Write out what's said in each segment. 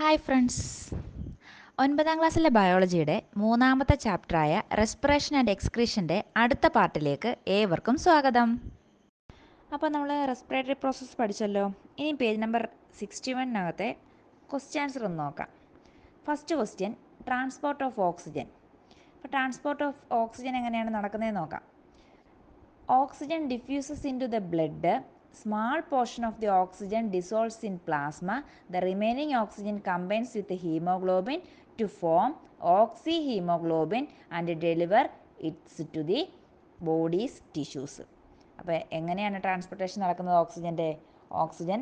Hi friends ഒൻപതാം ക്ലാസ്സിലെ ബയോളജിയുടെ മൂന്നാമത്തെ ചാപ്റ്ററായ റെസ്പിറേഷൻ ആൻഡ് എക്സ്ക്രീഷന്റെ അടുത്ത പാർട്ടിലേക്ക് ഏവർക്കും സ്വാഗതം. അപ്പോൾ നമ്മൾ റെസ്പിറേറ്ററി പ്രോസസ്സ് പഠിച്ചല്ലോ. ഇനി പേജ് നമ്പർ സിക്സ്റ്റി വണ്ണിനകത്തെ ക്വസ്റ്റ്യൻ ആൻസർ ഒന്ന് നോക്കാം. First question transport of oxygen അപ്പോൾ ട്രാൻസ്പോർട്ട് ഓഫ് ഓക്സിജൻ എങ്ങനെയാണ് നടക്കുന്നതെന്ന് നോക്കാം. Oxygen diffuses into the blood. Small portion of the oxygen dissolves in plasma. The remaining oxygen combines with the hemoglobin to form oxyhemoglobin and deliver it to the body's tissues അപ്പോൾ എങ്ങനെയാണ് transportation നടക്കുന്നത്? ഓക്സിജന്റെ oxygen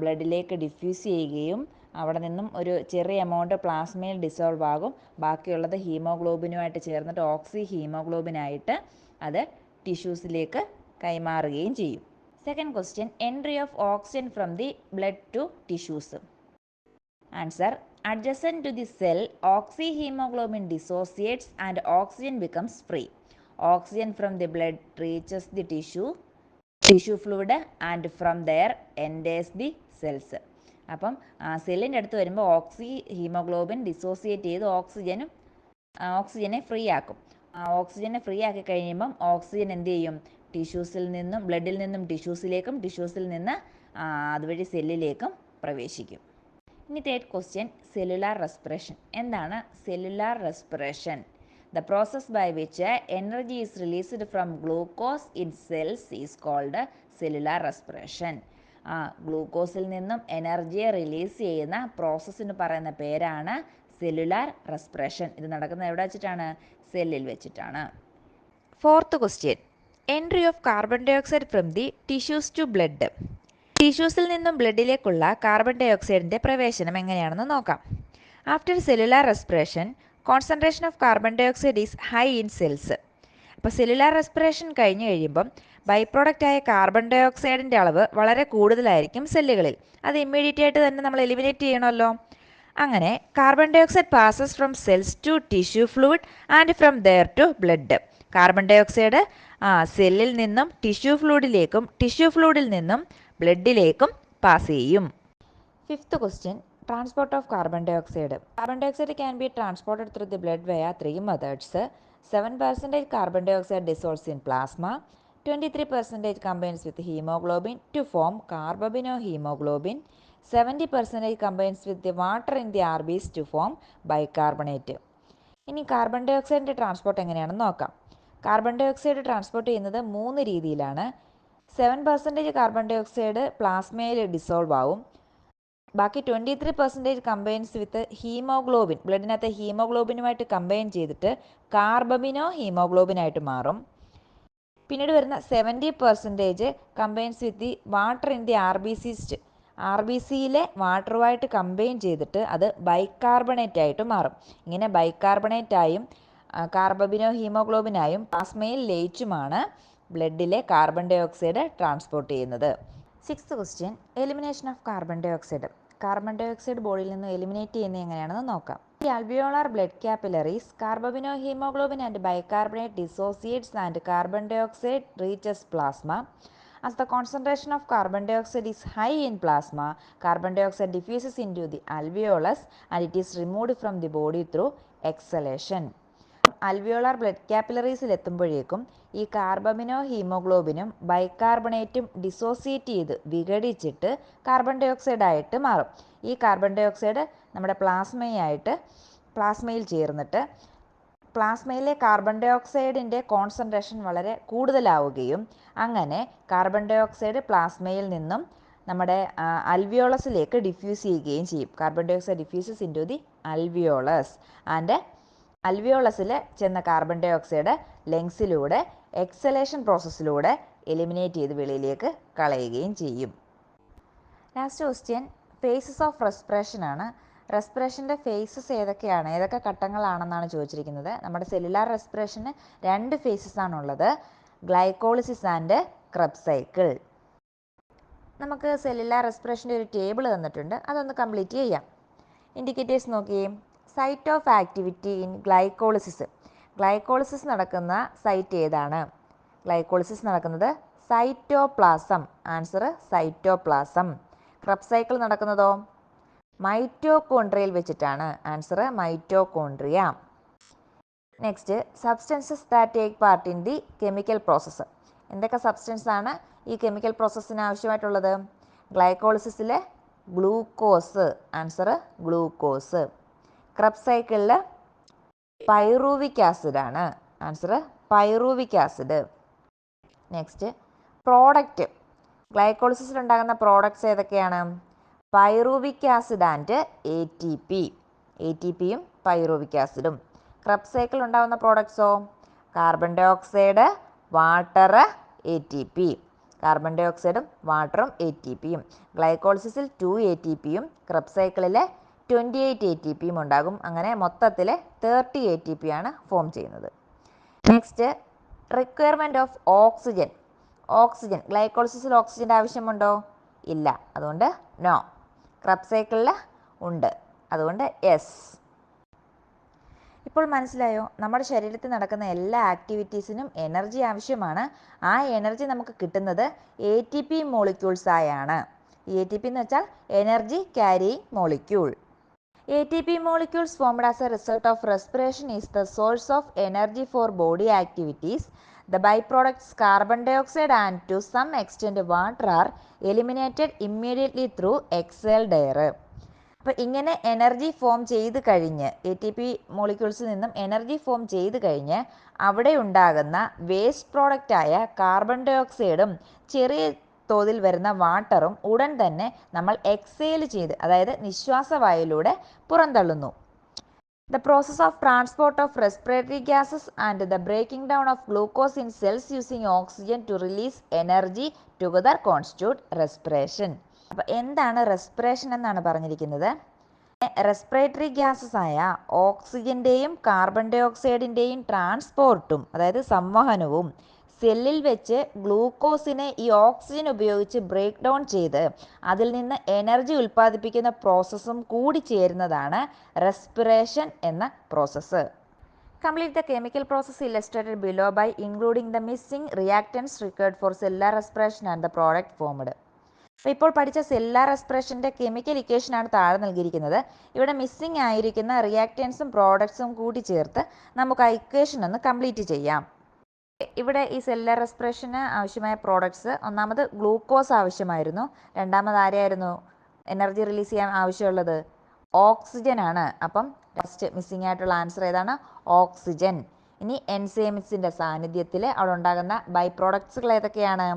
ബ്ലഡിലേക്ക് diffuse ചെയ്യുകയും അവിടെ നിന്നും ഒരു ചെറിയ amount പ്ലാസ്മയിൽ dissolve ആകും. ബാക്കിയുള്ളത് ഹീമോഗ്ലോബിനുമായിട്ട് ചേർന്നിട്ട് ഓക്സി ഹീമോഗ്ലോബിനായിട്ട് അത് ടിഷ്യൂസിലേക്ക് കൈമാറുകയും ചെയ്യും. Second question entry of oxygen from the blood to tissues answer adjacent to the cell oxyhemoglobin dissociates and oxygen becomes free oxygen from the blood reaches the tissue tissue fluid and from there enters the cells അപ്പം സെല്ലിന്റെ അടുത്ത് വരുമ്പോൾ ഓക്സി haemoglobin dissociate ചെയ്ത് ഓക്സിജനും ഓക്സിജനെ free ആക്കും ഓക്സിജനെ free ആക്കി കഴിയുമ്പം oxygen എന്ത് ചെയ്യും ടിഷ്യൂസിൽ നിന്നും ബ്ലഡിൽ നിന്നും ടിഷ്യൂസിലേക്കും ടിഷ്യൂസിൽ നിന്ന് അതുവഴി സെല്ലിലേക്കും പ്രവേശിക്കും. ഇനി തേർഡ് ക്വസ്റ്റ്യൻ സെല്ലുലാർ റെസ്പിറേഷൻ എന്താണ് cellular respiration the process by which energy is released from glucose in cells is called cellular respiration ആ ഗ്ലൂക്കോസിൽ നിന്നും എനർജിയെ റിലീസ് ചെയ്യുന്ന പ്രോസസ്സിന് പറയുന്ന പേരാണ് സെല്ലുലാർ റെസ്പിറേഷൻ ഇത് നടക്കുന്നത് എവിടെ വെച്ചിട്ടാണ്? സെല്ലിൽ വെച്ചിട്ടാണ്. Fourth question entry of carbon dioxide from the tissues to blood ടിഷ്യൂസിൽ നിന്നും ബ്ലഡിലേക്കുള്ള കാർബൺ ഡൈ ഓക്സൈഡിന്റെ പ്രവേശനം എങ്ങനെയാണെന്ന് നോക്കാം. After cellular respiration concentration of carbon dioxide is high in cells അപ്പോൾ സെല്ലുലാർ റെസ്പിറേഷൻ കഴിഞ്ഞ് കഴിയുമ്പം ബൈ പ്രോഡക്റ്റായ കാർബൺ ഡൈ ഓക്സൈഡിന്റെ അളവ് വളരെ കൂടുതലായിരിക്കും സെല്ലുകളിൽ അത് ഇമ്മീഡിയറ്റ് ആയിട്ട് തന്നെ നമ്മൾ എലിമിനേറ്റ് ചെയ്യണമല്ലോ. അങ്ങനെ carbon dioxide passes from cells to tissue fluid and from there to blood carbon dioxide ആ സെല്ലിൽ നിന്നും ടിഷ്യൂ ഫ്ലൂയിഡിലേക്കും ടിഷ്യൂ ഫ്ലൂയിഡിൽ നിന്നും ബ്ലഡിലേക്കും പാസ് ചെയ്യും. Fifth question transport of carbon dioxide carbon dioxide can be transported through the blood via three methods seven percentage carbon dioxide dissolves in plasma twenty three percentage combines with haemoglobin to form carbamino haemoglobin seventy percentage combines with the water in the R RBCs to form bicarbonate ഇനി carbon ഡൈ ഓക്സൈഡിന്റെ transport എങ്ങനെയാണെന്ന് നോക്കാം. Carbon dioxide transport ചെയ്യുന്നത് മൂന്ന് രീതിയിലാണ്. Seven percentage carbon dioxide പ്ലാസ്മയിൽ dissolve ആവും. ബാക്കി twenty three percentage combines with haemoglobin ബ്ലഡിനകത്ത് ഹീമോഗ്ലോബിനുമായിട്ട് കമ്പൈൻ ചെയ്തിട്ട് കാർബമിനോ ഹീമോഗ്ലോബിനായിട്ട് മാറും. പിന്നീട് വരുന്ന seventy percentage combines with the water in the R B cyst R B സിയിലെ വാട്ടറുമായിട്ട് കമ്പൈൻ ചെയ്തിട്ട് അത് ബൈകാർബണേറ്റ് ആയിട്ട് മാറും. ഇങ്ങനെ ബൈകാർബണേറ്റായും കാർബബിനോ ഹീമോഗ്ലോബിനായും പ്ലാസ്മയിൽ ലയിച്ചുമാണ് ബ്ലഡിലെ കാർബൺ ഡൈ ഓക്സൈഡ് ട്രാൻസ്പോർട്ട് ചെയ്യുന്നത്. Sixth question elimination of carbon dioxide carbon dioxide ബോഡിയിൽ നിന്ന് എലിമിനേറ്റ് ചെയ്യുന്നത് എങ്ങനെയാണെന്ന് നോക്കാം. ഈ alveolar blood capillaries carbamino haemoglobin and bicarbonate dissociates and carbon dioxide reaches plasma as the As the concentration of carbon dioxide is high in plasma, carbon dioxide diffuses into the alveolus and it is removed from the body through exhalation. Alveolar blood ക്യാപ്പിലറീസിൽ എത്തുമ്പോഴേക്കും ഈ carbamino ഹീമോഗ്ലോബിനും ബൈകാർബണേറ്റും dissociate ചെയ്ത് വിഘടിച്ചിട്ട് carbon dye ഓക്സൈഡായിട്ട് മാറും. ഈ carbon dye oxide നമ്മുടെ പ്ലാസ്മയായിട്ട് പ്ലാസ്മയിൽ ചേർന്നിട്ട് പ്ലാസ്മയിലെ കാർബൺ ഡൈ ഓക്സൈഡിന്റെ കോൺസെൻട്രേഷൻ വളരെ കൂടുതലാവുകയും അങ്ങനെ കാർബൺ ഡൈ ഓക്സൈഡ് പ്ലാസ്മയിൽ നിന്നും നമ്മുടെ അൽവിയോളസിലേക്ക് ഡിഫ്യൂസ് ചെയ്യുകയും ചെയ്യും. Carbon dioxide diffuses to the alveolus. And അൽവിയോളസിൽ ചെന്ന കാർബൺ ഡൈ ഓക്സൈഡ് ലങ്സിലൂടെ എക്സലേഷൻ പ്രോസസ്സിലൂടെ എലിമിനേറ്റ് ചെയ്ത് വെളിയിലേക്ക് കളയുകയും ചെയ്യും. Last question phases of respiration ആണ്. റെസ്പിറേഷന്റെ ഫേസസ് ഏതൊക്കെയാണ്? ഏതൊക്കെ ഘട്ടങ്ങളാണെന്നാണ് ചോദിച്ചിരിക്കുന്നത്. നമ്മുടെ സെല്ലുലാർ റെസ്പിറേഷന് രണ്ട് ഫേസസ് ആണുള്ളത് ഗ്ലൈക്കോളിസിസ് ആൻഡ് ക്രബ് സൈക്കിൾ നമുക്ക് സെല്ലുലാർ റെസ്പിറേഷന്റെ ഒരു ടേബിൾ തന്നിട്ടുണ്ട്. അതൊന്ന് കംപ്ലീറ്റ് ചെയ്യാം. ഇൻഡിക്കേറ്റേഴ്സ് നോക്കിയേ. Site of activity in glycolysis. Glycolysis നടക്കുന്ന സൈറ്റ് ഏതാണ്? ഗ്ലൈക്കോളിസിസ് നടക്കുന്നത് cytoplasm. Answer cytoplasm. Krebs cycle നടക്കുന്നതോ? മൈറ്റോകോൺട്രിയയിൽ വെച്ചിട്ടാണ്. Answer mitochondria next substances that take part in the chemical process എന്തൊക്കെ സബ്സ്റ്റൻസ് ആണ് ഈ കെമിക്കൽ പ്രോസസ്സിന് ആവശ്യമായിട്ടുള്ളത്? ഗ്ലൈക്കോളിസിസിലെ ഗ്ലൂക്കോസ്. Answer glucose. ക്രബ് സൈക്കിളിൽ പൈറൂവിക് ആസിഡ് ആണ്. Answer pyruvic acid next product ഗ്ലൈക്കോളിസിസിൽ ഉണ്ടാകുന്ന പ്രോഡക്ട്സ് ഏതൊക്കെയാണ്? Pyruvic acid and A T P A T പിയും പൈറൂവിക് ആസിഡും ക്രബ് സൈക്കിൾ ഉണ്ടാകുന്ന പ്രോഡക്ട്സോ carbon dioxide water A T P carbon dye ഓക്സൈഡും വാട്ടറും A T പിയും ഗ്ലൈക്കോളിസിസിൽ ടു എ ടി പിയും ക്രബ് സൈക്കിളിലെ ട്വന്റി എയ്റ്റ് എ ടി പിയും ഉണ്ടാകും. അങ്ങനെ മൊത്തത്തിൽ തേർട്ടി എ ടി പി ആണ് ഫോം ചെയ്യുന്നത് next requirement of oxygen oxygen ഗ്ലൈക്കോളിസിസിൽ ഓക്സിജന്റെ ആവശ്യമുണ്ടോ? ഇല്ല. അതുകൊണ്ട് നോ ക്രബ് സൈക്കിളിൽ ഉണ്ട്. അതുകൊണ്ട് യെസ് ഇപ്പോൾ മനസ്സിലായോ? നമ്മുടെ ശരീരത്തിൽ നടക്കുന്ന എല്ലാ ആക്ടിവിറ്റീസിനും എനർജി ആവശ്യമാണ്. ആ എനർജി നമുക്ക് കിട്ടുന്നത് എ ടി പി മോളിക്യൂൾസായാണ് എ ടി പി എന്ന് വെച്ചാൽ energy carry molecule A T P molecules formed as a result of respiration is the source of energy for body activities the by products carbon dioxide and to some extent water are eliminated immediately through exhaled air അപ്പോൾ ഇങ്ങനെ energy form ചെയ്ത് കഴിഞ്ഞ് A T P മോളിക്യൂൾസിൽ നിന്നും energy form ചെയ്ത് കഴിഞ്ഞ് അവിടെ ഉണ്ടാകുന്ന waste പ്രോഡക്റ്റായ carbon ഡയോക്സൈഡും ചെറിയ തോതിൽ വരുന്ന വാട്ടറും ഉടൻ തന്നെ നമ്മൾ എക്സെയിൽ ചെയ്ത് അതായത് നിശ്വാസവായിലൂടെ പുറന്തള്ളുന്നു. The process of transport of respiratory gases and the breaking down of glucose in cells using oxygen to release energy together constitute respiration അപ്പോൾ എന്താണ് റെസ്പിറേഷൻ എന്നാണ് പറഞ്ഞിരിക്കുന്നത്? റെസ്പിറേറ്ററി ഗ്യാസസ് ആയ ഓക്സിജന്റെയും കാർബൺ ഡയോക്സൈഡിന്റെയും ട്രാൻസ്പോർട്ടും അതായത് സംവഹനവും സെല്ലിൽ വെച്ച് ഗ്ലൂക്കോസിനെ ഈ ഓക്സിജൻ ഉപയോഗിച്ച് ബ്രേക്ക് ഡൗൺ ചെയ്ത് അതിൽ നിന്ന് എനർജി ഉൽപ്പാദിപ്പിക്കുന്ന പ്രോസസ്സും കൂടി ചേരുന്നതാണ് റെസ്പിറേഷൻ എന്ന process. Complete the chemical process illustrated below by including the missing reactants required for cellular respiration and the product formed അപ്പോൾ ഇപ്പോൾ പഠിച്ച സെല്ലാർ റെസ്പിറേഷന്റെ കെമിക്കൽ ഇക്വേഷനാണ് താഴെ നൽകിയിരിക്കുന്നത്. ഇവിടെ മിസ്സിംഗ് ആയിരിക്കുന്ന റിയാക്റ്റൻസും പ്രോഡക്ട്സും കൂടി ചേർത്ത് നമുക്ക് ആ ഇക്വേഷൻ ഒന്ന് കംപ്ലീറ്റ് ചെയ്യാം. ഇവിടെ ഈ സെല്ലർ റെസ്പിറേഷന് ആവശ്യമായ പ്രോഡക്ട്സ് ഒന്നാമത് ഗ്ലൂക്കോസ് ആവശ്യമായിരുന്നു. രണ്ടാമത് ആരെയായിരുന്നു എനർജി റിലീസ് ചെയ്യാൻ ആവശ്യമുള്ളത്? ഓക്സിജൻ ആണ്. അപ്പം ഫസ്റ്റ് മിസ്സിംഗ് ആയിട്ടുള്ള ആൻസർ ഏതാണ്? ഓക്സിജൻ ഇനി എൻസൈമിക്സിന്റെ സാന്നിധ്യത്തിൽ അവിടെ ഉണ്ടാകുന്ന ബൈ പ്രോഡക്ട്സുകൾ ഏതൊക്കെയാണ്?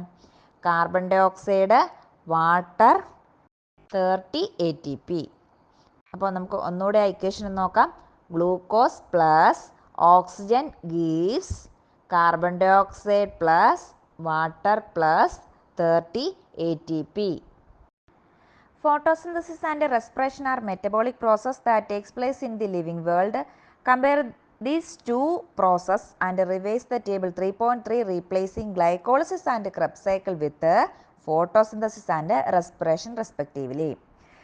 Carbon dioxide water thirty A T P അപ്പോൾ നമുക്ക് ഒന്നുകൂടെ ആ ഇക്വേഷൻ നോക്കാം. Glucose plus oxygen gives plus water plus thirty A T P Photosynthesis and respiration are metabolic process that takes place in the living world. Compare these two process and revise the table 3.3 replacing glycolysis and Krebs cycle with uh, photosynthesis and respiration respectively.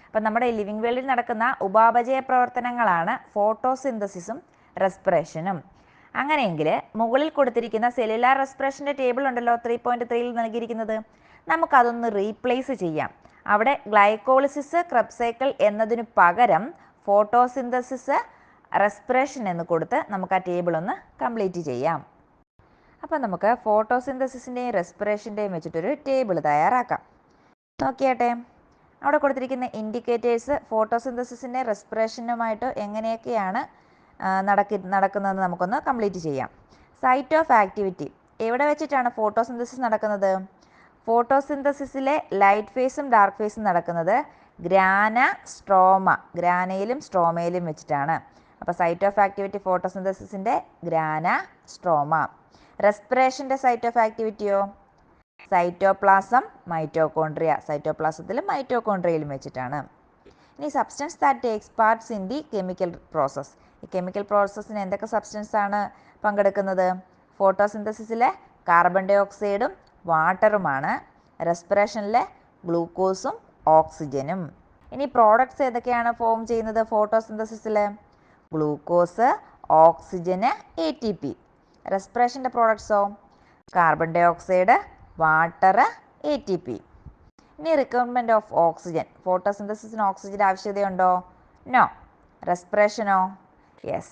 അപ്പം നമ്മുടെ living വേൾഡിൽ നടക്കുന്ന ഉപാപചയ പ്രവർത്തനങ്ങളാണ് ഫോട്ടോസിന്തസിസും റെസ്പിറേഷനും അങ്ങനെയെങ്കിൽ മുകളിൽ കൊടുത്തിരിക്കുന്ന cellular എക്സ്പ്രഷന്റെ ടേബിൾ ഉണ്ടല്ലോ ത്രീ പോയിന്റ് ത്രീയിൽ നൽകിയിരിക്കുന്നത്. നമുക്കതൊന്ന് റീപ്ലേസ് ചെയ്യാം. അവിടെ ഗ്ലൈക്കോളിസിസ് ക്രബ്സൈക്കിൾ എന്നതിനു പകരം ഫോട്ടോസിന്തസിസ് റെസ്പിറേഷൻ എന്ന് കൊടുത്ത് നമുക്ക് ആ ടേബിൾ ഒന്ന് കംപ്ലീറ്റ് ചെയ്യാം. അപ്പോൾ നമുക്ക് ഫോട്ടോസിന്തസിസിന്റെയും റെസ്പിറേഷന്റെയും വെച്ചിട്ടൊരു ടേബിൾ തയ്യാറാക്കാം. നോക്കിയാട്ടെ അവിടെ കൊടുത്തിരിക്കുന്ന ഇൻഡിക്കേറ്റേഴ്സ് ഫോട്ടോസിന്തസിസിന്റെ റെസ്പിറേഷനുമായിട്ട് എങ്ങനെയൊക്കെയാണ് നടക്കി നടക്കുന്നതെന്ന് നമുക്കൊന്ന് കംപ്ലീറ്റ് ചെയ്യാം. സൈറ്റ് ഓഫ് ആക്ടിവിറ്റി എവിടെ വെച്ചിട്ടാണ് ഫോട്ടോസിന്തസിസ് നടക്കുന്നത്? ഫോട്ടോസിന്തസിസിലെ ലൈറ്റ് ഫേസും ഡാർക്ക് ഫേസും നടക്കുന്നത് ഗ്രാന സ്ട്രോമ ഗ്രാനയിലും സ്ട്രോമയിലും വെച്ചിട്ടാണ്. അപ്പോൾ സൈറ്റ് ഓഫ് ആക്ടിവിറ്റി ഫോട്ടോസിന്തസിസിന്റെ ഗ്രാന സ്ട്രോമ റെസ്പിറേഷന്റെ സൈറ്റ് ഓഫ് ആക്ടിവിറ്റിയോ സൈറ്റോപ്ലാസം മൈറ്റോകോൺട്രിയ സൈറ്റോപ്ലാസത്തിലും മൈറ്റോകോൺട്രിയയിലും വെച്ചിട്ടാണ്. ഇനി substance that takes parts in the chemical process chemical പ്രോസസ്സിന് എന്തൊക്കെ സബ്സ്റ്റൻസ് ആണ് പങ്കെടുക്കുന്നത്? ഫോട്ടോസിന്തസിസിലെ കാർബൺ ഡൈ ഓക്സൈഡും വാട്ടറുമാണ് റെസ്പിറേഷനിലെ ഗ്ലൂക്കോസും ഓക്സിജനും ഇനി പ്രോഡക്ട്സ് ഏതൊക്കെയാണ് ഫോം ചെയ്യുന്നത് ഫോട്ടോസിന്തസിസിൽ ഗ്ലൂക്കോസ് ഓക്സിജന് എ ടി പി റെസ്പിറേഷന്റെ പ്രോഡക്ട്സോ carbon dioxide water A T P ഇനി റിക്വയർമെന്റ് ഓഫ് ഓക്സിജൻ ഫോട്ടോസിന്തസിസിന് ഓക്സിജന്റെ ആവശ്യകതയുണ്ടോ നോ റെസ്പിറേഷനോ Yes.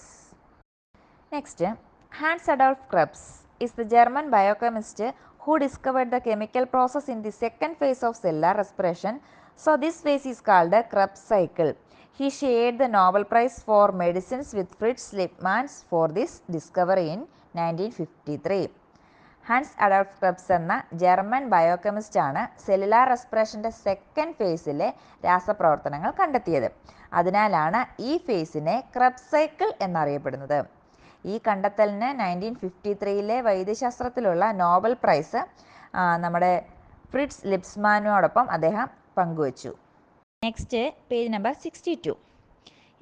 Next, Hans Adolf Krebs is the German biochemist who discovered the chemical process in the second phase of cellular respiration. So, this phase is called the Krebs cycle. He shared the Nobel Prize for Medicines with Fritz Lippmann for this discovery in 1953. Hans Adolf Krebs എന്ന German biochemist ആണ് cellular റെസ്പിറേഷന്റെ second ഫേസിലെ രാസപ്രവർത്തനങ്ങൾ കണ്ടെത്തിയത്. അതിനാലാണ് ഈ ഫേസിനെ Krebs cycle എന്നറിയപ്പെടുന്നത്. ഈ കണ്ടെത്തലിന് നയന്റീൻ ഫിഫ്റ്റി ത്രീയിലെ വൈദ്യശാസ്ത്രത്തിലുള്ള നോബൽ പ്രൈസ് നമ്മുടെ ഫ്രിഡ്സ് ലിപ്സ്മാനോടൊപ്പം അദ്ദേഹം പങ്കുവച്ചു. Next page number sixty two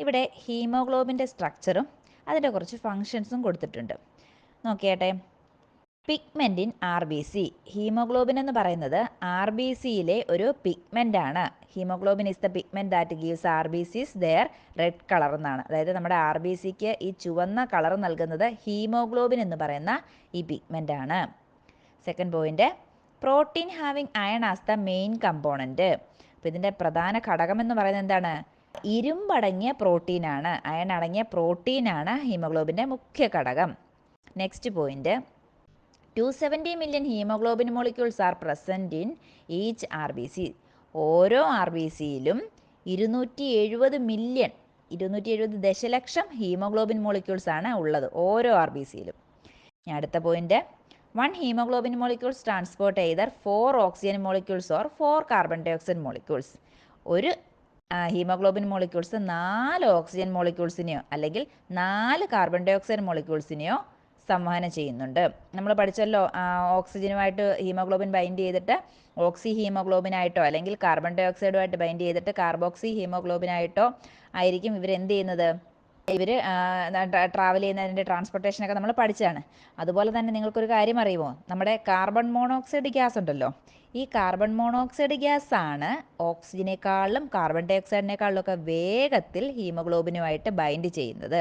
ഇവിടെ ഹീമോഗ്ലോബിന്റെ സ്ട്രക്ചറും അതിന്റെ കുറച്ച് ഫങ്ഷൻസും കൊടുത്തിട്ടുണ്ട്. നോക്കിയാട്ടെ. Pigment in R B C. Haemoglobin എന്ന് പറയുന്നത് ആർ ബി സിയിലെ ഒരു പിഗ്മെന്റ് ആണ് haemoglobin is the pigment that gives R B Cs their red colour എന്നാണ്. അതായത് നമ്മുടെ ആർ ബി സിക്ക് ഈ ചുവന്ന കളർ നൽകുന്നത് ഹീമോഗ്ലോബിൻ എന്ന് പറയുന്ന ഈ പിഗ്മെന്റ് ആണ് second point protein having iron as the main component അപ്പോൾ ഇതിന്റെ പ്രധാന ഘടകം എന്ന് പറയുന്നത് എന്താണ്? ഇരുമ്പടങ്ങിയ പ്രോട്ടീനാണ് അയൺ അടങ്ങിയ പ്രോട്ടീനാണ് ഹീമോഗ്ലോബിന്റെ മുഖ്യ ഘടകം. Next point two seventy million haemoglobin molecules are present in each R B C ഓരോ ആർ ബി സിയിലും ഇരുന്നൂറ്റി എഴുപത് മില്യൺ ഇരുന്നൂറ്റി എഴുപത് ദശലക്ഷം ഹീമോഗ്ലോബിൻ മോളിക്യൂൾസ് ആണ് ഉള്ളത് ഓരോ ആർ ബി സിയിലും ഞാൻ അടുത്ത point one haemoglobin molecules transport ചെയ്തർ four oxygen molecules or four carbon dioxide molecules ഒരു ഹീമോഗ്ലോബിൻ മോളിക്യൂൾസ് നാല് ഓക്സിജൻ മോളിക്യൂൾസിനെയോ അല്ലെങ്കിൽ നാല് കാർബൺ ഡൈ ഓക്സൈഡ് മോളിക്യൂൾസിനെയോ സംവഹനം ചെയ്യുന്നുണ്ട്. നമ്മൾ പഠിച്ചല്ലോ ഓക്സിജനുമായിട്ട് ഹീമോഗ്ലോബിൻ ബൈൻഡ് ചെയ്തിട്ട് ഓക്സി ഹീമോഗ്ലോബിനായിട്ടോ അല്ലെങ്കിൽ കാർബൺ ഡൈ ഓക്സൈഡുമായിട്ട് ബൈൻഡ് ചെയ്തിട്ട് കാർബോക്സി ഹീമോഗ്ലോബിനായിട്ടോ ആയിരിക്കും ഇവർ എന്ത് ചെയ്യുന്നത്? ഇവർ ട്രാവൽ ചെയ്യുന്നതിന്റെ ട്രാൻസ്പോർട്ടേഷനൊക്കെ നമ്മൾ പഠിച്ചതാണ്. അതുപോലെ തന്നെ നിങ്ങൾക്കൊരു കാര്യം അറിയുമോ? നമ്മുടെ കാർബൺ മോണോക്സൈഡ് ഗ്യാസ് ഉണ്ടല്ലോ ഈ കാർബൺ മോണോക്സൈഡ് ഗ്യാസ് ആണ് ഓക്സിജനേക്കാളും കാർബൺ ഡൈ ഓക്സൈഡിനേക്കാളും ഒക്കെ വേഗത്തിൽ ഹീമോഗ്ലോബിനുമായിട്ട് ബൈൻഡ് ചെയ്യുന്നത്.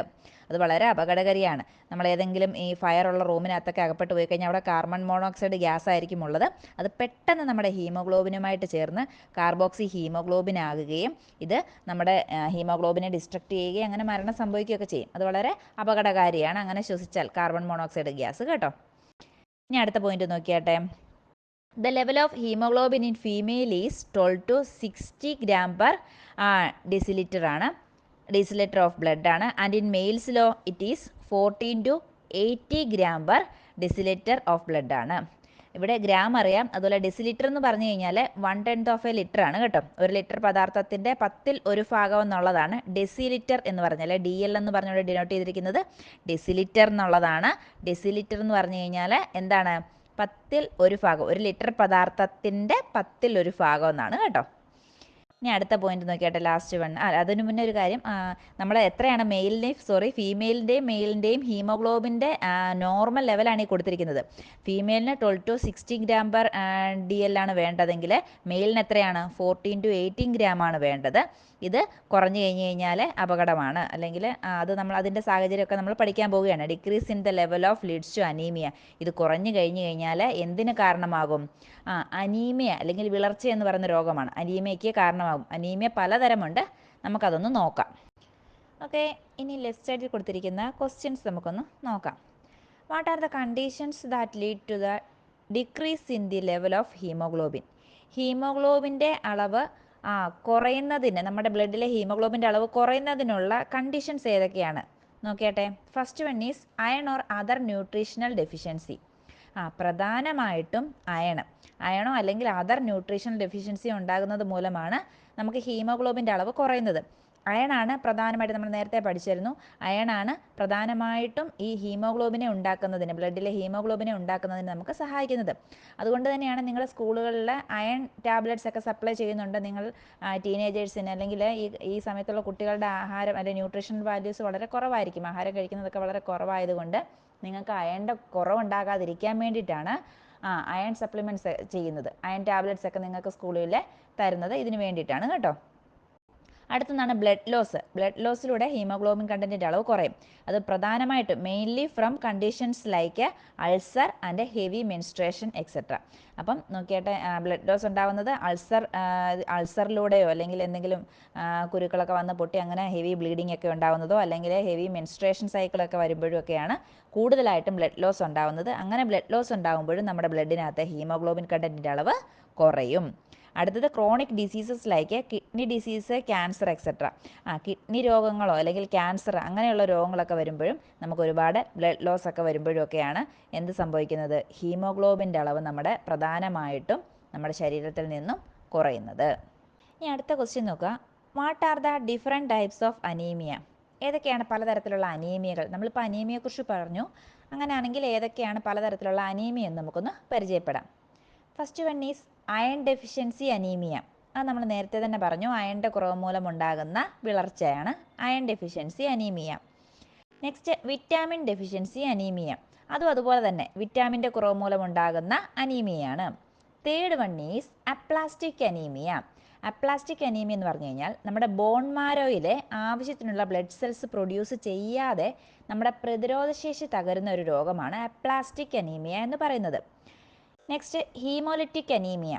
അത് വളരെ അപകടകാരിയാണ്. നമ്മൾ ഏതെങ്കിലും ഈ ഫയറുള്ള റൂമിനകത്തൊക്കെ അകപ്പെട്ട് പോയി കഴിഞ്ഞാൽ അവിടെ കാർബൺ മോണോക്സൈഡ് ഗ്യാസ് ആയിരിക്കും ഉള്ളത് അത് പെട്ടെന്ന് നമ്മുടെ ഹീമോഗ്ലോബിനുമായിട്ട് ചേർന്ന് കാർബോക്സി ഹീമോഗ്ലോബിൻ ആകുകയും ഇത് നമ്മുടെ ഹീമോഗ്ലോബിനെ ഡിസ്ട്രക്ട് ചെയ്യുകയും അങ്ങനെ മരണം സംഭവിക്കുകയൊക്കെ ചെയ്യും. അത് വളരെ അപകടകാരിയാണ്. അങ്ങനെ ശ്വസിച്ചാൽ കാർബൺ മോണോക്സൈഡ് ഗ്യാസ് കേട്ടോ. ഇനി അടുത്ത point നോക്കിയാട്ടെ. The level of haemoglobin in female is twelve to sixty gram per decilitre ആണ്. ഡിസിലിറ്റർ ഓഫ് ബ്ലഡ് ആണ്. And in മെയിൽസിലോ it is fourteen to eighty gram per decilitre of blood ആണ്. ഇവിടെ gram അറിയാം. അതുപോലെ decilitre എന്ന് പറഞ്ഞു കഴിഞ്ഞാൽ one tenth of a litre ആണ് കേട്ടോ. ഒരു ലിറ്റർ പദാർത്ഥത്തിന്റെ പത്തിൽ ഒരു ഭാഗം എന്നുള്ളതാണ് ഡെസിലിറ്റർ എന്ന് പറഞ്ഞാൽ ഡി എൽ എന്ന് പറഞ്ഞുകൊണ്ട് ഡിനോട്ട് ചെയ്തിരിക്കുന്നത് ഡെസിലിറ്റർ എന്നുള്ളതാണ്. ഡെസിലിറ്റർ എന്ന് പറഞ്ഞു കഴിഞ്ഞാൽ എന്താണ്? പത്തിൽ ഒരു ഭാഗം ഒരു ലിറ്റർ പദാർത്ഥത്തിന്റെ പത്തിൽ ഒരു ഭാഗം എന്നാണ് കേട്ടോ. ഇനി അടുത്ത പോയിന്റ് നോക്കിയാട്ടെ ലാസ്റ്റ് വൺ അതിന് മുന്നേ ഒരു കാര്യം നമ്മൾ എത്രയാണ് മെയിലിന്റെയും സോറി ഫീമെയിലിന്റെയും മെയിലിന്റെയും ഹീമോഗ്ലോബിന്റെ നോർമൽ ലെവലാണ് ഈ കൊടുത്തിരിക്കുന്നത്. ഫീമെയിലിന് twelve to sixteen gram per D L ആണ് വേണ്ടതെങ്കിൽ മെയിലിന് എത്രയാണ്? ഫോർട്ടീൻ ടു എയ്റ്റീൻ ഗ്രാം ആണ് വേണ്ടത്. ഇത് കുറഞ്ഞു കഴിഞ്ഞു കഴിഞ്ഞാൽ അപകടമാണ്. അല്ലെങ്കിൽ അത് നമ്മൾ അതിന്റെ സാഹചര്യമൊക്കെ നമ്മൾ പഠിക്കാൻ പോവുകയാണ്. Decrease in the level of leads to anaemia ഇത് കുറഞ്ഞു കഴിഞ്ഞു കഴിഞ്ഞാൽ എന്തിന് കാരണമാകും? ആ അനീമിയ അല്ലെങ്കിൽ വിളർച്ച എന്ന് പറയുന്ന രോഗമാണ്. അനീമിയയ്ക്ക് കാരണമാകും. അനീമിയ പലതരമുണ്ട്. നമുക്കതൊന്ന് നോക്കാം. ഓക്കെ ഇനി ലെഫ്റ്റ് സൈഡിൽ കൊടുത്തിരിക്കുന്ന ക്വസ്റ്റ്യൻസ് നമുക്കൊന്ന് നോക്കാം. What are the conditions that lead to the decrease in the level of haemoglobin ഹീമോഗ്ലോബിന്റെ അളവ് ആ കുറയുന്നതിന് നമ്മുടെ ബ്ലഡിലെ ഹീമോഗ്ലോബിന്റെ അളവ് കുറയുന്നതിനുള്ള കണ്ടീഷൻസ് ഏതൊക്കെയാണ്? നോക്കിയാട്ടെ. First one is iron or other nutritional deficiency ആ പ്രധാനമായിട്ടും അയൺ അയണോ അല്ലെങ്കിൽ അതർ ന്യൂട്രീഷണൽ ഡെഫിഷ്യൻസി ഉണ്ടാകുന്നത് മൂലമാണ് നമുക്ക് ഹീമോഗ്ലോബിന്റെ അളവ് കുറയുന്നത്. അയണാണ് പ്രധാനമായിട്ട് നമ്മൾ നേരത്തെ പഠിച്ചിരുന്നു. അയണാണ് പ്രധാനമായിട്ടും ഈ ഹീമോഗ്ലോബിനെ ഉണ്ടാക്കുന്നതിന് ബ്ലഡിലെ ഹീമോഗ്ലോബിനെ ഉണ്ടാക്കുന്നതിന് നമുക്ക് സഹായിക്കുന്നത്. അതുകൊണ്ട് തന്നെയാണ് നിങ്ങൾ സ്കൂളുകളിൽ അയൺ ടാബ്ലറ്റ്സ് ഒക്കെ സപ്ലൈ ചെയ്യുന്നുണ്ട്. നിങ്ങൾ ടീനേജേഴ്സിന് അല്ലെങ്കിൽ ഈ ഈ സമയത്തുള്ള കുട്ടികളുടെ ആഹാരം അല്ലെങ്കിൽ ന്യൂട്രീഷൻ വാല്യൂസ് വളരെ കുറവായിരിക്കും. ആഹാരം കഴിക്കുന്നതൊക്കെ വളരെ കുറവായതുകൊണ്ട് നിങ്ങൾക്ക് അയണിന്റെ കുറവുണ്ടാകാതിരിക്കാൻ വേണ്ടിയിട്ടാണ് ആ അയൺ സപ്ലിമെന്റ്സ് ചെയ്യുന്നത്. അയൺ ടാബ്ലറ്റ്സ് ഒക്കെ നിങ്ങൾക്ക് സ്കൂളിൽ തരുന്നത്. ഇതിന് വേണ്ടിയിട്ടാണ് കേട്ടോ. അടുത്തൊന്നാണ് ബ്ലഡ് ലോസ് ബ്ലഡ് ലോസിലൂടെ ഹീമോഗ്ലോബിൻ കണ്ടന്റിന്റെ അളവ് കുറയും. അത് പ്രധാനമായിട്ടും mainly from conditions like ulcer and heavy menstruation etcetera അപ്പം നോക്കിയാട്ടെ ബ്ലഡ് ലോസ് ഉണ്ടാവുന്നത് അൾസർ അൾസറിലൂടെയോ അല്ലെങ്കിൽ എന്തെങ്കിലും കുരുക്കളൊക്കെ വന്ന് പൊട്ടി അങ്ങനെ ഹെവി ബ്ലീഡിംഗ് ഒക്കെ ഉണ്ടാകുന്നതോ അല്ലെങ്കിൽ ഹെവി മെൻസ്ട്രേഷൻ സൈക്കിളൊക്കെ വരുമ്പോഴും ഒക്കെയാണ് കൂടുതലായിട്ടും ബ്ലഡ് ലോസ് ഉണ്ടാവുന്നത്. അങ്ങനെ ബ്ലഡ് ലോസ് ഉണ്ടാകുമ്പോഴും നമ്മുടെ ബ്ലഡിനകത്ത് ഹീമോഗ്ലോബിൻ കണ്ടന്റിന്റെ അളവ് കുറയും. അടുത്തത് chronic diseases like kidney disease cancer etcetera ആ കിഡ്നി രോഗങ്ങളോ അല്ലെങ്കിൽ ക്യാൻസർ അങ്ങനെയുള്ള രോഗങ്ങളൊക്കെ വരുമ്പോഴും നമുക്ക് ഒരുപാട് ബ്ലഡ് ലോസ് ഒക്കെ വരുമ്പോഴും ഒക്കെയാണ് എന്ത് സംഭവിക്കുന്നത്? ഹീമോഗ്ലോബിന്റെ അളവ് നമ്മുടെ പ്രധാനമായിട്ടും നമ്മുടെ ശരീരത്തിൽ നിന്നും കുറയുന്നത്. ഇനി അടുത്ത ക്വസ്റ്റ്യൻ നോക്കുക. What are the different types of anaemia ഏതൊക്കെയാണ് പലതരത്തിലുള്ള അനീമിയകൾ നമ്മളിപ്പോൾ അനീമിയയെക്കുറിച്ച് പറഞ്ഞു. അങ്ങനെയാണെങ്കിൽ ഏതൊക്കെയാണ് പലതരത്തിലുള്ള അനീമിയ എന്ന് നമുക്കൊന്ന് പരിചയപ്പെടാം. First one is iron deficiency anaemia. അത് നമ്മൾ നേരത്തെ തന്നെ പറഞ്ഞു അയണിന്റെ കുറവ് മൂലം ഉണ്ടാകുന്ന വിളർച്ചയാണ് iron deficiency anaemia. Next vitamin deficiency anaemia. അതും അതുപോലെ തന്നെ വിറ്റാമിന്റെ കുറവ് മൂലം ഉണ്ടാകുന്ന അനീമിയയാണ്. Third one is aplastic anaemia aplastic anaemia എന്ന് പറഞ്ഞു കഴിഞ്ഞാൽ നമ്മുടെ ബോൺ മാരോയിലെ ആവശ്യത്തിനുള്ള ബ്ലഡ് സെൽസ് പ്രൊഡ്യൂസ് ചെയ്യാതെ നമ്മുടെ പ്രതിരോധശേഷി തകരുന്ന ഒരു രോഗമാണ് അപ്ലാസ്റ്റിക് അനീമിയ എന്ന് പറയുന്നത്. Next haemolytic anaemia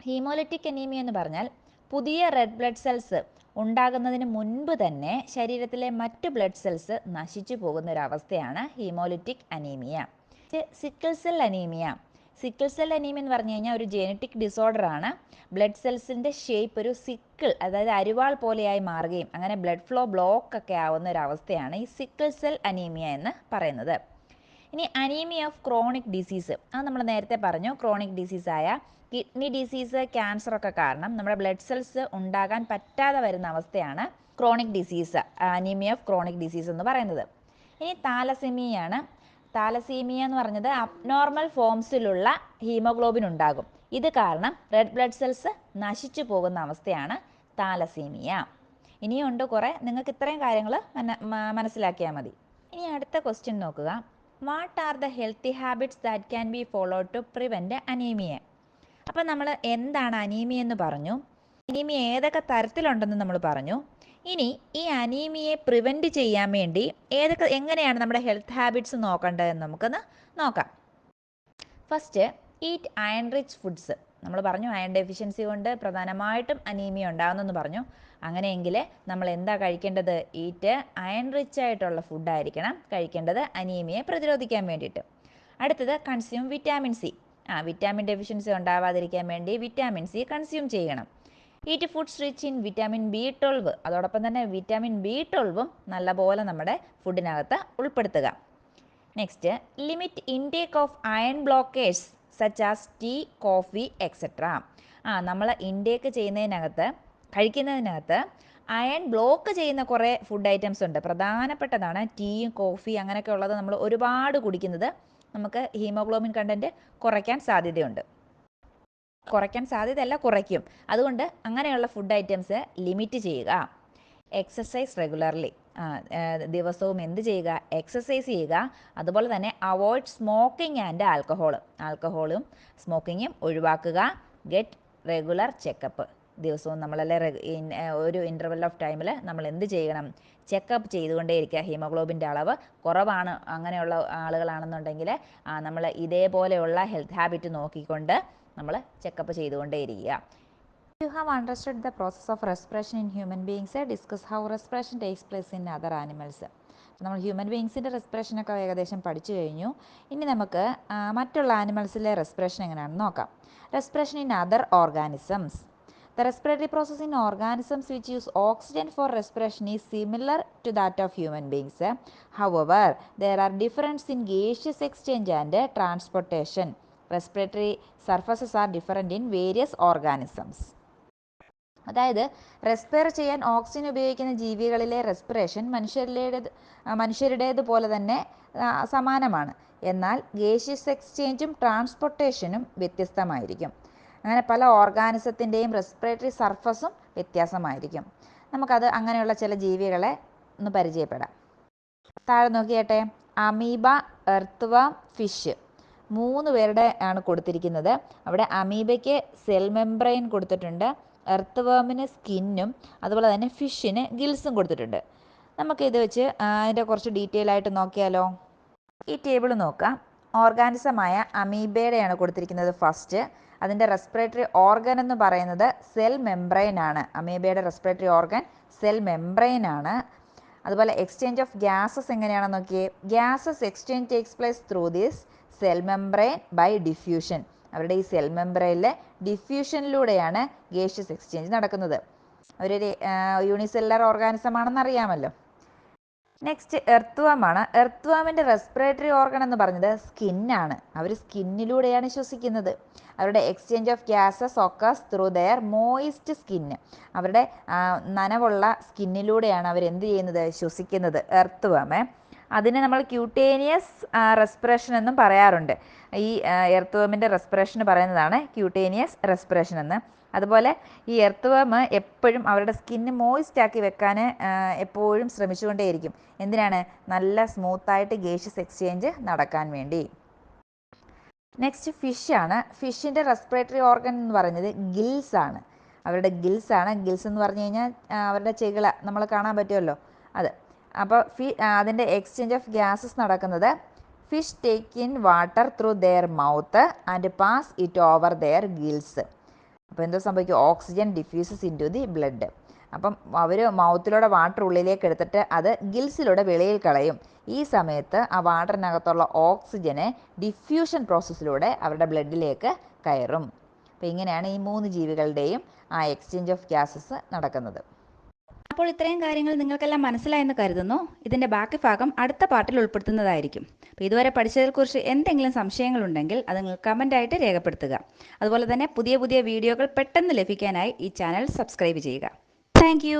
haemolytic anaemia എന്ന് പറഞ്ഞാൽ പുതിയ റെഡ് ബ്ലഡ് സെൽസ് ഉണ്ടാകുന്നതിന് മുൻപ് തന്നെ ശരീരത്തിലെ മറ്റ് ബ്ലഡ് സെൽസ് നശിച്ചു പോകുന്ന ഒരവസ്ഥയാണ് haemolytic anaemia sickle cell anaemia sickle cell anaemia എന്ന് പറഞ്ഞു കഴിഞ്ഞാൽ ഒരു ജെനറ്റിക് ഡിസോർഡർ ആണ്. ബ്ലഡ് സെൽസിന്റെ ഷേപ്പ് ഒരു സിക്കിൾ അതായത് അരിവാൾ പോലെയായി മാറുകയും അങ്ങനെ ബ്ലഡ് ഫ്ലോ ബ്ലോക്ക് ഒക്കെ ആവുന്ന ഒരു അവസ്ഥയാണ് ഈ സിക്കിൾ സെൽ അനീമിയ എന്ന് പറയുന്നത്. ഇനി അനീമിയ ഓഫ് ക്രോണിക് ഡിസീസ് അത് നമ്മൾ നേരത്തെ പറഞ്ഞു ക്രോണിക് ഡിസീസായ കിഡ്നി ഡിസീസ് ക്യാൻസർ ഒക്കെ കാരണം നമ്മുടെ ബ്ലഡ് സെൽസ് ഉണ്ടാകാൻ പറ്റാതെ വരുന്ന അവസ്ഥയാണ് chronic disease anaemia of chronic disease എന്ന് പറയുന്നത്. ഇനി താലസീമിയാണ് താലസീമിയ എന്ന് പറഞ്ഞത് അബ്നോർമൽ ഫോംസിലുള്ള ഹീമോഗ്ലോബിൻ ഉണ്ടാകും. ഇത് കാരണം റെഡ് ബ്ലഡ് സെൽസ് നശിച്ചു പോകുന്ന അവസ്ഥയാണ് താലസീമിയ ഇനിയുണ്ട് കുറേ. നിങ്ങൾക്ക് ഇത്രയും കാര്യങ്ങൾ മനസ്സിലാക്കിയാൽ മതി. ഇനി അടുത്ത ക്വസ്റ്റ്യൻ നോക്കുക. What are the healthy habits that can be follow to prevent anaemia അപ്പം നമ്മൾ എന്താണ് അനീമിയ എന്ന് പറഞ്ഞു? അനീമിയ ഏതൊക്കെ തരത്തിലുണ്ടെന്ന് നമ്മൾ പറഞ്ഞു. ഇനി ഈ അനീമിയെ പ്രിവെന്റ് ചെയ്യാൻ വേണ്ടി ഏതൊക്കെ എങ്ങനെയാണ് നമ്മുടെ ഹെൽത്ത് ഹാബിറ്റ്സ് നോക്കേണ്ടതെന്ന് നമുക്കൊന്ന് നോക്കാം. First eat iron rich foods നമ്മൾ പറഞ്ഞു അയൺ ഡെഫിഷ്യൻസി കൊണ്ട് പ്രധാനമായിട്ടും അനീമിയ ഉണ്ടാകുന്നെന്ന് പറഞ്ഞു. അങ്ങനെയെങ്കിൽ നമ്മൾ എന്താ കഴിക്കേണ്ടത്? ഈറ്റ് അയൺ റിച്ച് ആയിട്ടുള്ള ഫുഡായിരിക്കണം കഴിക്കേണ്ടത് അനീമിയെ പ്രതിരോധിക്കാൻ വേണ്ടിയിട്ട്. അടുത്തത് കൺസ്യൂം വിറ്റാമിൻ സി. ആ വിറ്റാമിൻ ഡെഫിഷ്യൻസി ഉണ്ടാവാതിരിക്കാൻ വേണ്ടി വിറ്റാമിൻ സി കൺസ്യൂം ചെയ്യണം. Eat foods rich in vitamin B twelve. അതോടൊപ്പം തന്നെ വിറ്റാമിൻ ബി ട്വൽവും നല്ലപോലെ നമ്മുടെ ഫുഡിനകത്ത് ഉൾപ്പെടുത്തുക. Next limit intake of iron blockers such as tea coffee etcetera. ആ നമ്മൾ ഇൻടേക്ക് ചെയ്യുന്നതിനകത്ത് കഴിക്കുന്നതിനകത്ത് അയൺ ബ്ലോക്ക് ചെയ്യുന്ന കുറേ ഫുഡ് ഐറ്റംസ് ഉണ്ട്. പ്രധാനപ്പെട്ടതാണ് ടീയും കോഫി അങ്ങനെയൊക്കെ ഉള്ളത് നമ്മൾ ഒരുപാട് കുടിക്കുന്നത് നമുക്ക് ഹീമോഗ്ലോബിൻ കണ്ടന്റ് കുറയ്ക്കാൻ സാധ്യതയുണ്ട്. കുറയ്ക്കാൻ സാധ്യതയല്ല കുറയ്ക്കും. അതുകൊണ്ട് അങ്ങനെയുള്ള ഫുഡ് ഐറ്റംസ് ലിമിറ്റ് ചെയ്യുക. എക്സസൈസ് റെഗുലർലി ദിവസവും എന്ത് ചെയ്യുക? എക്സസൈസ് ചെയ്യുക. അതുപോലെ തന്നെ അവോയ്ഡ് സ്മോക്കിംഗ് ആൻഡ് ആൽക്കഹോൾ ആൽക്കഹോളും സ്മോക്കിങ്ങും ഒഴിവാക്കുക. ഗെറ്റ് റെഗുലർ ചെക്കപ്പ് ദിവസവും നമ്മളെല്ലാം ഒരു ഇന്റർവെൽ ഓഫ് ടൈമിൽ നമ്മൾ എന്ത് ചെയ്യണം? ചെക്കപ്പ് ചെയ്തുകൊണ്ടേയിരിക്കുക. ഹീമോഗ്ലോബിന്റെ അളവ് കുറവാണ് അങ്ങനെയുള്ള ആളുകളാണെന്നുണ്ടെങ്കിൽ നമ്മൾ ഇതേപോലെയുള്ള ഹെൽത്ത് ഹാബിറ്റ് നോക്കിക്കൊണ്ട് നമ്മൾ checkup ചെയ്തുകൊണ്ടേയിരിക്കുക. You have understood the process of respiration in human beings discuss how respiration takes place in other animals നമ്മൾ ഹ്യൂമൻ ബീങ്സിന്റെ റെസ്പിറേഷനൊക്കെ ഏകദേശം പഠിച്ചു കഴിഞ്ഞു. ഇനി നമുക്ക് മറ്റുള്ള ആനിമൽസിലെ റെസ്പിറേഷൻ എങ്ങനെയാണെന്ന് നോക്കാം. Respiration in other organisms the respiratory process in organisms which use oxygen for respiration is similar to that of human beings. However, there are differences in gaseous exchange and transportation. Respiratory surfaces are different in various organisms. അതായത് റെസ്പിയർ ചെയ്യാൻ oxygen ഉപയോഗിക്കുന്ന ജീവികളിലെ respiration മനുഷ്യരുടേത് മനുഷ്യരുടേത് പോലെ തന്നെ സമാനമാണ് എന്നാൽ gaseous എക്സ്ചേഞ്ചും ട്രാൻസ്പോർട്ടേഷനും വ്യത്യസ്തമായിരിക്കും അങ്ങനെ പല ഓർഗാനിസത്തിന്റെയും റെസ്പിറേറ്ററി സർഫസും വ്യത്യാസമായിരിക്കും. നമുക്കത് അങ്ങനെയുള്ള ചില ജീവികളെ ഒന്ന് പരിചയപ്പെടാം. താഴെ നോക്കിയട്ടെ അമീബ എർത്ത്വാം ഫിഷ് മൂന്ന് പേരുടെ ആണ് കൊടുത്തിരിക്കുന്നത്. അവിടെ അമീബയ്ക്ക് സെൽ മെംബ്രെയിൻ കൊടുത്തിട്ടുണ്ട് എർത്ത് വേമിന് സ്കിന്നും അതുപോലെ തന്നെ ഫിഷിന് ഗിൽസും കൊടുത്തിട്ടുണ്ട്. നമുക്ക് ഇത് വെച്ച് അതിന്റെ കുറച്ച് ഡീറ്റെയിൽ ആയിട്ട് നോക്കിയാലോ? ഈ ടേബിൾ നോക്കാം. ഓർഗാനിസമായ അമീബയുടെയാണ് കൊടുത്തിരിക്കുന്നത് ഫസ്റ്റ് അതിന്റെ റെസ്പിറേറ്ററി ഓർഗൻ എന്ന് പറയുന്നത് സെൽ മെംബ്രെയിൻ ആണ്. അമീബയുടെ റെസ്പിറേറ്ററി ഓർഗൻ സെൽ മെംബ്രെയിൻ ആണ്. അതുപോലെ എക്സ്ചേഞ്ച് ഓഫ് ഗ്യാസസ് എങ്ങനെയാണെന്ന് നോക്കിയേ? Gases exchange takes place through this cell membrane by diffusion അവരുടെ ഈ സെൽ മെംബ്രെയിനിലെ ഡിഫ്യൂഷനിലൂടെയാണ് ഗേഷ്യസ് എക്സ്ചേഞ്ച് നടക്കുന്നത്. അവരൊരു യൂണിസെല്ലർ ഓർഗാനിസം ആണെന്ന് അറിയാമല്ലോ നെക്സ്റ്റ് എർത്ത്വാമാണ് എർത്ത്വാമിന്റെ റെസ്പിറേറ്ററി ഓർഗൺ എന്ന് പറഞ്ഞത് സ്കിന്നാണ് അവർ സ്കിന്നിലൂടെയാണ് ശ്വസിക്കുന്നത്. അവരുടെ exchange of gases occurs through their moist skin അവരുടെ നനവുള്ള സ്കിന്നിലൂടെയാണ് അവർ എന്ത് ചെയ്യുന്നത്? ശ്വസിക്കുന്നത്. എർത്ത്വാമേ അതിനെ നമ്മൾ ക്യൂട്ടേനിയസ് റെസ്പിറേഷൻ എന്നും പറയാറുണ്ട്. ഈ എർത്തുവമിന്റെ റെസ്പിറേഷൻ പറയുന്നതാണ് ക്യൂട്ടേനിയസ് റെസ്പിറേഷൻ എന്ന്. അതുപോലെ ഈ എർത്ത് വേം എപ്പോഴും അവരുടെ സ്കിന്ന് മോയിസ്റ്റ് ആക്കി വെക്കാൻ എപ്പോഴും ശ്രമിച്ചുകൊണ്ടേയിരിക്കും. എന്തിനാണ്? നല്ല സ്മൂത്തായിട്ട് ഗേഷ്യസ് എക്സ്ചേഞ്ച് നടക്കാൻ വേണ്ടി. നെക്സ്റ്റ് ഫിഷാണ് ഫിഷിന്റെ റെസ്പിറേറ്ററി ഓർഗൻ എന്ന് പറയുന്നത് ഗിൽസ് ആണ്. അവരുടെ ഗിൽസ് ആണ്. ഗിൽസ് എന്ന് പറഞ്ഞു കഴിഞ്ഞാൽ അവരുടെ ചെകിള. നമ്മൾ കാണാൻ പറ്റുമല്ലോ? അത്. അപ്പോൾ ഫി അതിന്റെ എക്സ്ചേഞ്ച് ഓഫ് ഗ്യാസസ് നടക്കുന്നത് fish take in water through their mouth and pass it over their gills അപ്പോൾ എന്തോ സംഭവിക്കും oxygen diffuses into the blood അപ്പം അവർ മൗത്തിലൂടെ വാട്ടർ ഉള്ളിലേക്ക് എടുത്തിട്ട് അത് ഗിൽസിലൂടെ വെളിയിൽ കളയും. ഈ സമയത്ത് ആ വാട്ടറിനകത്തുള്ള ഓക്സിജനെ ഡിഫ്യൂഷൻ പ്രോസസ്സിലൂടെ അവരുടെ ബ്ലഡിലേക്ക് കയറും. അപ്പോൾ ഇങ്ങനെയാണ് ഈ മൂന്ന് ജീവികളുടെയും ആ എക്സ്ചേഞ്ച് ഓഫ് ഗ്യാസസ് നടക്കുന്നത്. അപ്പോൾ ഇത്രയും കാര്യങ്ങൾ നിങ്ങൾക്കെല്ലാം മനസ്സിലായെന്ന് കരുതുന്നു. ഇതിന്റെ ബാക്കി ഭാഗം അടുത്ത പാർട്ടിൽ ഉൾപ്പെടുത്തുന്നതായിരിക്കും. അപ്പോൾ ഇതുവരെ പഠിച്ചതിനെക്കുറിച്ച് എന്തെങ്കിലും സംശയങ്ങളുണ്ടെങ്കിൽ അത് നിങ്ങൾ കമന്റായിട്ട് രേഖപ്പെടുത്തുക. അതുപോലെ തന്നെ പുതിയ പുതിയ വീഡിയോകൾ പെട്ടെന്ന് ലഭിക്കാനായി ഈ ചാനൽ സബ്സ്ക്രൈബ് ചെയ്യുക. താങ്ക്